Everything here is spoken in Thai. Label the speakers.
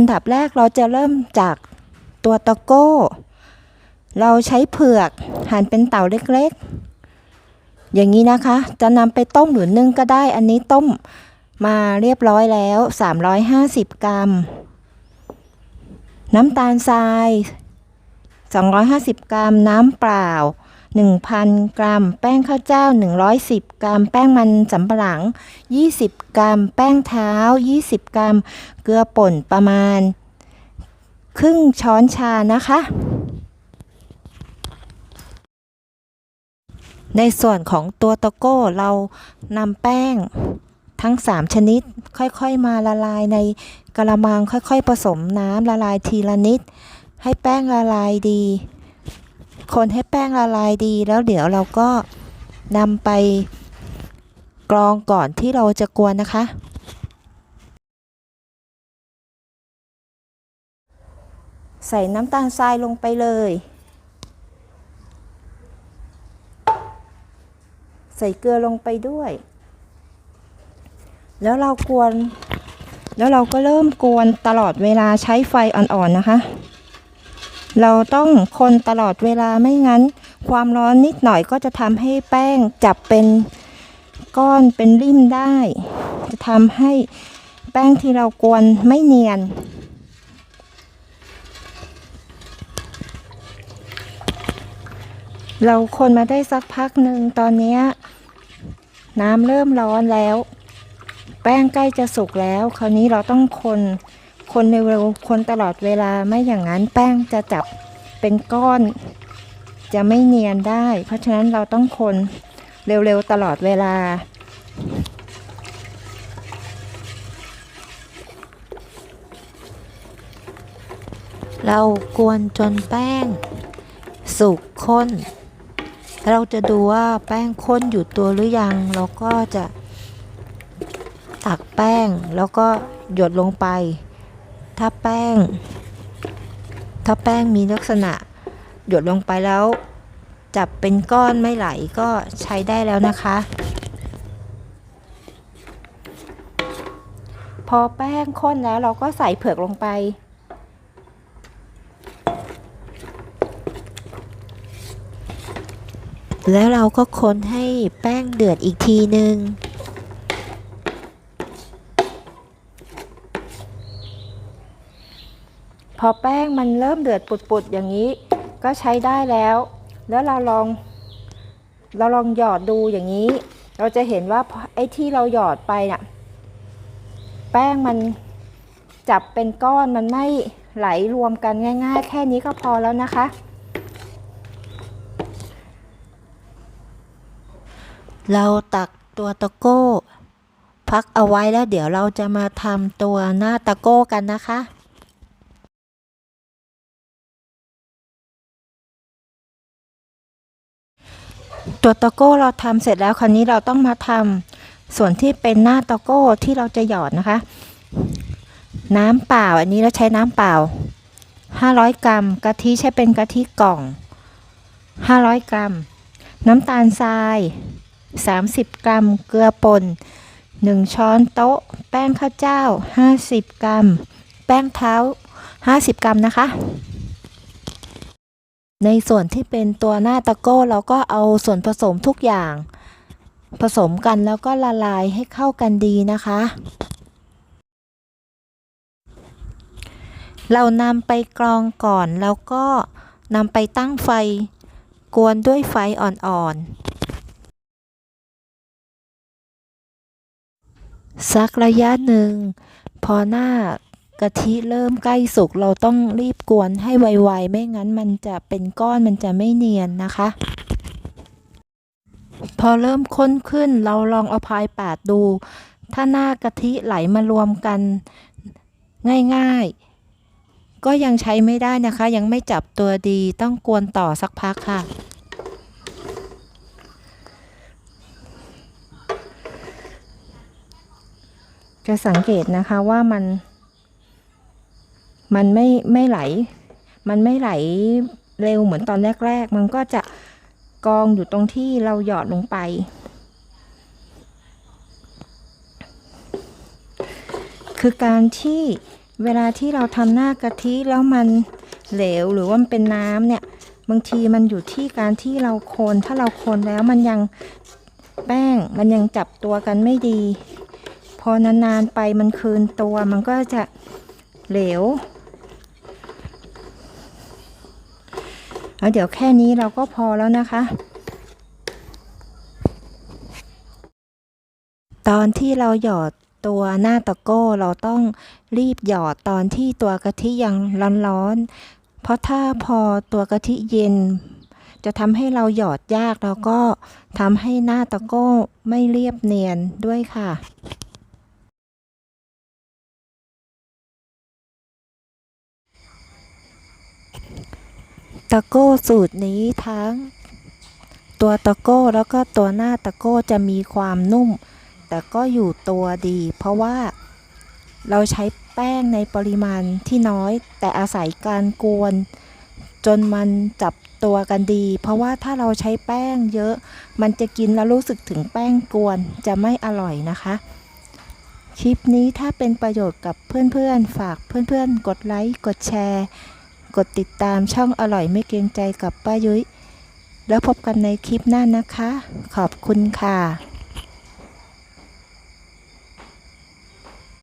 Speaker 1: อันดับแรกเราจะเริ่มจากตัวตะโก้ เราใช้เผือกหั่นเป็นเต่าเล็กๆ อย่างนี้นะคะ จะนำไปต้มหรือนึ่งก็ได้ อันนี้ต้มมาเรียบร้อยแล้ว 350 กรัม น้ำตาลทราย 250 กรัม น้ำเปล่า 1,000 กรัม แป้งข้าวเจ้า 110 กรัม แป้งมันสำปะหลัง 20 กรัม แป้งเท้า 20 กรัม เกลือป่นประมาณ ครึ่งช้อนชานะคะ ในส่วนของตัวตะโก้เรานำแป้งทั้ง 3 ชนิดค่อยๆมาละลายในกระมังค่อยๆ ผสมน้ำละลายทีละนิด ให้แป้งละลายดี คนให้แป้งละลายดีแล้วเดี๋ยวเราก็นำไปกรองก่อนที่เราจะกวนนะคะ ใส่น้ำตาลทรายลงไปเลย ใส่เกลือลงไปด้วย แล้วเรากวน แล้วเราก็เริ่มกวนตลอดเวลาใช้ไฟอ่อนๆนะคะ เราต้องคนตลอดเวลาไม่งั้น ความร้อนนิดหน่อยก็จะทำให้แป้งจับเป็นก้อนเป็นริ่มได้ จะทำให้แป้งที่เรากวนไม่เนียน เราคนมาได้สักพักหนึ่งตอนนี้น้ำเริ่มร้อนแล้ว แป้งใกล้จะสุกแล้ว คราวนี้เราต้องคน คนเร็วๆคนตลอดเวลาไม่อย่างนั้นแป้งจะจับเป็นก้อน จะไม่เนียนได้ เพราะฉะนั้นเราต้องคนเร็วๆตลอดเวลา เรากวนจนแป้ง สุกข้น เราจะดูว่าแป้งข้นอยู่ตัวหรือยัง เราก็จะตักแป้งแล้วก็หยดลงไป ถ้าแป้ง ถ้าแป้งมีลักษณะ หยดลงไปแล้ว จับเป็นก้อนไม่ไหลก็ใช้ได้แล้วนะคะ พอแป้งข้นแล้วเราก็ใส่เผือกลงไปแล้วเราก็คนให้แป้งเดือดอีกทีหนึ่ง พอแป้งมันเริ่มเดือดปุดๆอย่างนี้ ก็ใช้ได้แล้ว แล้วเราลอง เราลองหยอดดูอย่างนี้ เราจะเห็นว่าไอ้ที่เราหยอดไปน่ะแป้งมันจับเป็นก้อนมันไม่ไหลรวมกันง่าย ๆ แค่นี้ก็พอแล้วนะคะ เราตักตัวตะโก้ พักเอาไว้แล้วเดี๋ยวเราจะมาทำตัวหน้าตะโก้กันนะคะ ตัวตะโก้เราทำเสร็จแล้วคราวนี้เราต้องมาทำส่วนที่เป็นหน้าตะโก้ที่เราจะหยอดนะคะ น้ำเปล่าอันนี้เราใช้น้ำเปล่า 500 กรัมกะทิใช้เป็นกะทิกล่อง 500 กรัม น้ำตาลทราย 30 กรัม เกลือป่น1 ช้อนโต๊ะ แป้งข้าวเจ้า 50 กรัม แป้งเท้า 50 กรัมนะคะ ในส่วนที่เป็นตัวหน้าตะโก้เราก็เอาส่วนผสมทุกอย่าง ผสมกันแล้วก็ละลายให้เข้ากันดีนะคะ เรานำไปกรองก่อนแล้วก็นำไปตั้งไฟ กวนด้วยไฟอ่อนๆสักระยะหนึ่ง พอหน้า กะทิเริ่มใกล้สุกเราต้องรีบกวนให้ไวๆ ไม่งั้นมันจะเป็นก้อนมันจะไม่เนียนนะคะ พอเริ่มข้นขึ้นเราลองเอาพายปาดดู ถ้าหน้ากะทิไหลมารวมกันง่ายๆ ก็ยังใช้ไม่ได้นะคะ ยังไม่จับตัวดีต้องกวนต่อสักพักค่ะจะสังเกตนะคะว่ามัน มันไม่ไม่ไหล มันไม่ไหลเร็วเหมือนตอนแรก ๆ มันก็จะกองอยู่ตรงที่เราหยอดลงไป คือการที่เวลาที่เราทำหน้ากะทิแล้วมันเหลวหรือว่ามันเป็นน้ำเนี่ย บางทีมันอยู่ที่การที่เราคนถ้าเราคนแล้วมันยังแป้งมันยังจับตัวกันไม่ดี พอนานๆไปมันคืนตัวมันก็จะเหลว แล้วเดี๋ยวแค่นี้เราก็พอแล้วนะคะ ตอนที่เราหยอดตัวหน้าตะโก้เราต้องรีบหยอดตอนที่ตัวกะทิยังร้อนๆ เพราะถ้าพอตัวกะทิเย็น จะทำให้เราหยอดยากแล้วก็ทำให้หน้าตะโก้ไม่เรียบเนียนด้วยค่ะ ตะโก้สูตรนี้ทั้ง ตัวตะโก้แล้วก็ตัวหน้าตะโก้จะมีความนุ่ม แต่ก็อยู่ตัวดี เพราะว่าเราใช้แป้งในปริมาณที่น้อย แต่อาศัยการกวน จนมันจับตัวกันดี เพราะว่าถ้าเราใช้แป้งเยอะ มันจะกินแล้วรู้สึกถึงแป้งกวนจะไม่อร่อยนะคะ คลิปนี้ถ้าเป็นประโยชน์กับเพื่อนๆ ฝากเพื่อนๆ กดไลค์ กดแชร์ กดติดตามช่องอร่อยไม่เกรงใจกับป้ายุ้ย แล้วพบกันในคลิปหน้านะคะ ขอบคุณค่ะ